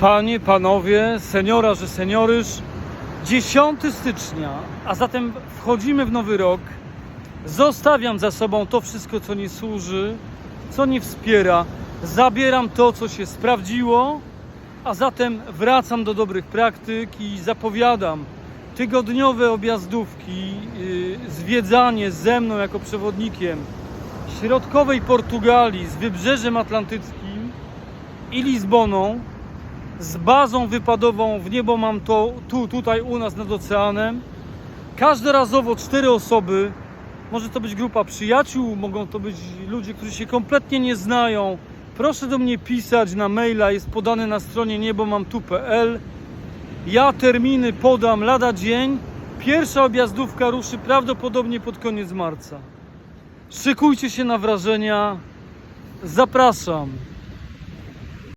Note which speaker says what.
Speaker 1: Panie, panowie, seniora, że senioryż, 10 stycznia, a zatem wchodzimy w nowy rok. Zostawiam za sobą to wszystko, co nie służy, co nie wspiera. Zabieram to, co się sprawdziło, a zatem wracam do dobrych praktyk i zapowiadam tygodniowe objazdówki, yy, zwiedzanie ze mną jako przewodnikiem środkowej Portugalii z wybrzeżem atlantyckim i Lizboną, z bazą wypadową w niebo mam to tu, tutaj u nas nad oceanem. Każdorazowo cztery osoby. Może to być grupa przyjaciół, mogą to być ludzie, którzy się kompletnie nie znają. Proszę do mnie pisać na maila, jest podany na stronie niebomamtu.pl. Ja terminy podam lada dzień. Pierwsza objazdówka ruszy prawdopodobnie pod koniec marca. Szykujcie się na wrażenia. Zapraszam.